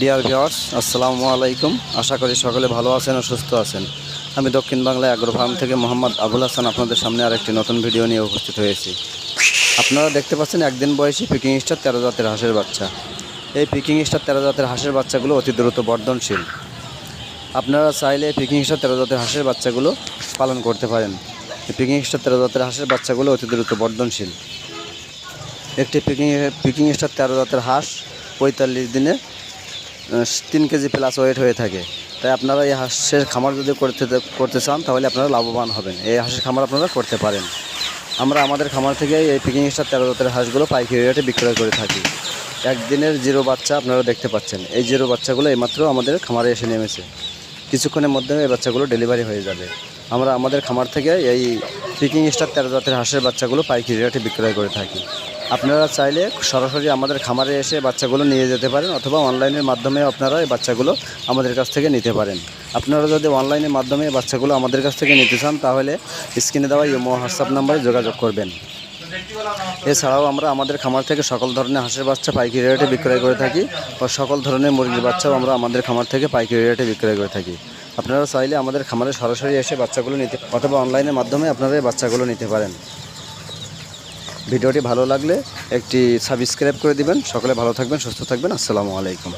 Deer viewers আসসালামু আলাইকুম। আশা করি সকলে ভালো আছেন ও সুস্থ আছেন। আমি দক্ষিণ বাংলায় আগ্রো ফার্ম থেকে মোহাম্মদ আবুল হাসান আপনাদের সামনে আরেকটি নতুন ভিডিও নিয়ে উপস্থিত হয়েছি। আপনারা দেখতে পাচ্ছেন একদিন বয়সী পিকিং স্টার তেরো জাতের হাঁসের বাচ্চা। এই পিকিং স্টার তেরো জাতের হাঁসের বাচ্চাগুলো অতি দ্রুত বর্ধনশীল। আপনারা চাইলে পিকিং স্টার তেরো জাতের হাঁসের বাচ্চাগুলো পালন করতে পারেন। পিকিং স্টার তেরো জাতের হাঁসের বাচ্চাগুলো অতি দ্রুত বর্ধনশীল। একটি পিকিং পিকিং স্টার তেরো জাতের হাঁস পঁয়তাল্লিশ দিনে তিন কেজি প্লাস ওয়েট হয়ে থাকে। তাই আপনারা এই হাঁসের খামার যদি করতে করতে চান, তাহলে আপনারা লাভবান হবেন। এই হাঁসের খামার আপনারা করতে পারেন। আমরা আমাদের খামার থেকে এই পিকিং স্টার তেরো জাতের হাঁসগুলো পাইকারি রেটে বিক্রয় করে থাকি। একদিনের জিরো বাচ্চা আপনারা দেখতে পাচ্ছেন। এই জিরো বাচ্চাগুলো এইমাত্র আমাদের খামারে এসে নেমেছে। কিছুক্ষণের মধ্যে এই বাচ্চাগুলো ডেলিভারি হয়ে যাবে। আমরা আমাদের খামার থেকে এই পিকিং স্টার তেরো জাতের হাঁসের বাচ্চাগুলো পাইকারি রেটে বিক্রয় করে থাকি। আপনারা চাইলে সরাসরি আমাদের খামারে এসে বাচ্চাগুলো নিয়ে যেতে পারেন অথবা অনলাইনের মাধ্যমে আপনারা এই বাচ্চাগুলো আমাদের কাছ থেকে নিতে পারেন। আপনারা যদি অনলাইনের মাধ্যমে বাচ্চাগুলো আমাদের কাছ থেকে নিতে চান, তাহলে স্ক্রিনে দেওয়া ইমো, হোয়াটসঅ্যাপ নাম্বারে যোগাযোগ করবেন। এছাড়াও আমরা আমাদের খামার থেকে সকল ধরনের হাঁসের বাচ্চা পাইকারি রেটে বিক্রয় করে থাকি ও সকল ধরনের মুরগির বাচ্চাও আমরা আমাদের খামার থেকে পাইকারি রেটে বিক্রয় করে থাকি। আপনারা চাইলে আমাদের খামারে সরাসরি এসে বাচ্চাগুলো নিতে অথবা অনলাইনের মাধ্যমে আপনারা এই বাচ্চাগুলো নিতে পারেন। ভিডিওটি ভালো লাগলে একটি সাবস্ক্রাইব করে দিবেন। সকলে ভালো থাকবেন সুস্থ থাকবেন। আসসালামু আলাইকুম।